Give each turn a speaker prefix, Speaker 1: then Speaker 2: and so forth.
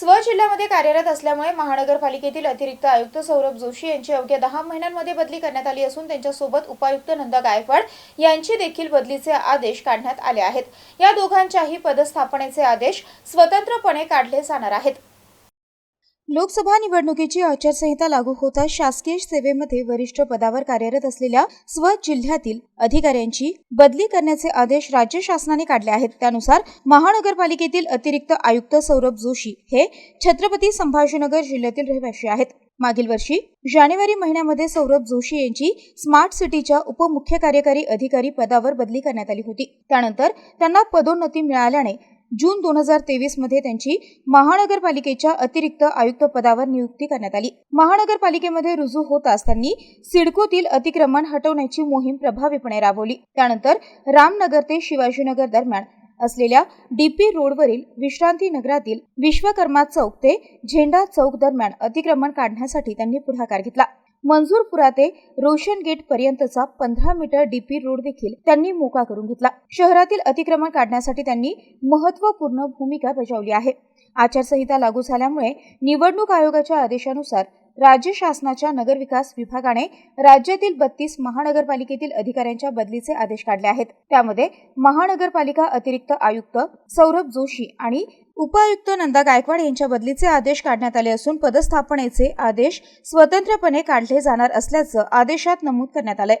Speaker 1: स्व जिल्ह्यामध्ये कार्यरत असल्यामुळे महानगरपालिकेतील अतिरिक्त आयुक्त सौरभ जोशी यांची अवघ्या दहा महिन्यांमध्ये बदली करण्यात आली असून त्यांच्यासोबत उपायुक्त नंदा गायकवाड यांची देखील बदलीचे आदेश काढण्यात आले आहेत. या दोघांच्याही पदस्थापनेचे आदेश स्वतंत्रपणे काढले जाणार आहेत. लोकसभा निवडणुकीची आचारसंहिता लागू होताच शासकीय सेवेमध्ये वरिष्ठ पदावर कार्यरत असलेल्या स्व जिल्ह्यातील अधिकाऱ्यांची बदली करण्याचे आदेश राज्य शासनाने काढले आहेत. त्यानुसार महानगरपालिकेतील अतिरिक्त आयुक्त सौरभ जोशी हे छत्रपती संभाजीनगर जिल्ह्यातील रहिवासी आहेत. मागील वर्षी जानेवारी महिन्यामध्ये सौरभ जोशी यांची स्मार्ट सिटीच्या उपमुख्य कार्यकारी अधिकारी पदावर बदली करण्यात आली होती. त्यानंतर त्यांना पदोन्नती मिळाल्याने जून दोन हजार तेवीसमध्ये त्यांची महानगरपालिकेच्या अतिरिक्त आयुक्त पदावर नियुक्ती करण्यात आली. महानगरपालिकेमध्ये रुजू होताच त्यांनी सिडकोतील अतिक्रमण हटवण्याची मोहीम प्रभावीपणे राबवली. त्यानंतर रामनगर ते शिवाजीनगर दरम्यान असलेल्या डीपी रोडवरील विश्रांती नगरातील विश्वकर्मा चौक ते झेंडा चौक दरम्यान अतिक्रमण काढण्यासाठी त्यांनी पुढाकार घेतला. मंजूरपुरा ते रोशन गेट पर्यंतचा पंधरा मीटर डीपी रोड देखील त्यांनी मोकळा करून घेतला. शहरातील अतिक्रमण काढण्यासाठी त्यांनी महत्त्वपूर्ण भूमिका बजावली आहे. आचारसंहिता लागू झाल्यामुळे निवडणूक आयोगाच्या आदेशानुसार राज्य शासनाच्या नगरविकास विभागाने राज्यातील बत्तीस महानगरपालिकेतील अधिकाऱ्यांच्या बदलीचे आदेश काढले आहेत. त्यामध्ये महानगरपालिका अतिरिक्त आयुक्त सौरभ जोशी आणि उपायुक्त नंदा गायकवाड यांच्या बदलीचे आदेश काढण्यात आले असून पदस्थापनेचे आदेश स्वतंत्रपणे काढले जाणार असल्याचं आदेशात नमूद करण्यात आलंय.